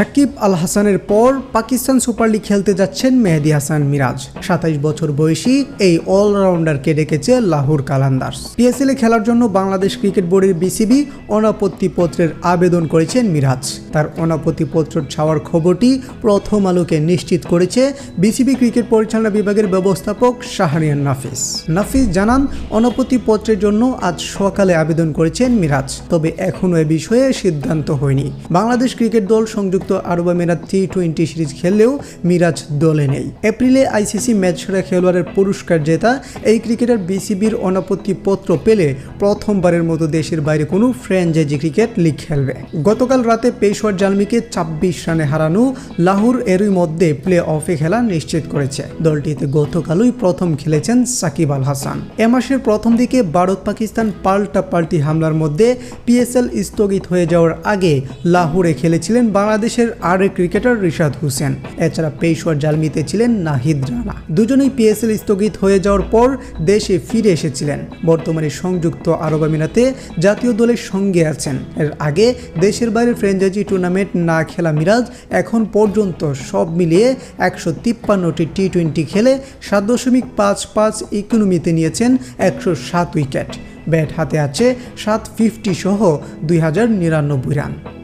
সাকিব আল হাসানের পর Pakistan super league খেলতে যাচ্ছেন মেহেদি হাসান মিরাজ। সাতাইশ বছর বয়সী এই অলরাউন্ডারকে ডেকেছে লাহোর কালান্দার্স। পিএসএল এ খেলার জন্য বাংলাদেশ ক্রিকেট বোর্ডের বিসিবি অনাপত্তি পত্রের আবেদন করেছেন মিরাজ। তার অনাপত্তি পত্র ছাওয়ার খবরটি প্রথম আলোকে নিশ্চিত করেছে বিসিবি ক্রিকেট পরিচালনা বিভাগের ব্যবস্থাপক শাহরিয়ান নাফিস। নাফিস জানান অনাপত্তি পত্রের জন্য আজ সকালে আবেদন করেছেন মিরাজ, তবে এখনও এ বিষয়ে সিদ্ধান্ত হয়নি। বাংলাদেশ ক্রিকেট দল সংযুক্ত আরব আমিরাত টি টোয়েন্টি সিরিজ খেললেও মিরাজ দলে নেই। এপ্রিলে আইসিসি ম্যাচ সেরা খেলোয়াড়ের পুরস্কার জেতা এই ক্রিকেটার বিসিবির অনাপত্তি পত্র পেলে প্রথমবারের মতো দেশের বাইরে কোনো ফ্র্যাঞ্চাইজি ক্রিকেট লিগ খেলবে। গতকাল রাতে পেশোয়ার জালমিকে ছাব্বিশ রানে হারানো লাহোর এরই মধ্যে প্লে অফে খেলা নিশ্চিত করেছে। দলটিতে গতকালই প্রথম খেলেছেন সাকিব আল হাসান। এ মাসের প্রথম দিকে ভারত পাকিস্তান পাল্টা পাল্টি হামলার মধ্যে পিএসএল স্থগিত হয়ে যাওয়ার আগে লাহোরে খেলেছিলেন বাংলাদেশের আরেক ক্রিকেটার রিশাদ হোসেন। এছাড়া পেশোয়ার জালমিতে ছিলেন নাহিদ রানা। দুজনেই পিএসএল স্থগিত হয়ে যাওয়ার পর দেশে ফিরে এসেছিলেন। বর্তমানে সংযুক্ত আরব আমিরাতে জাতীয় দলের সঙ্গে আছেন। এর আগে দেশের বাইরে ফ্র্যাঞ্চাইজি টুর্নামেন্ট না খেলা মিরাজ এখন পর্যন্ত সব মিলিয়ে একশো তিপ্পান্নটি টি টোয়েন্টি খেলে সাত দশমিক পাঁচ পাঁচ ইকোনমিতে নিয়েছেন একশো সাত উইকেট। ব্যাট হাতে আছে সাত ফিফটি সহ দুই হাজার নিরানব্বই রান।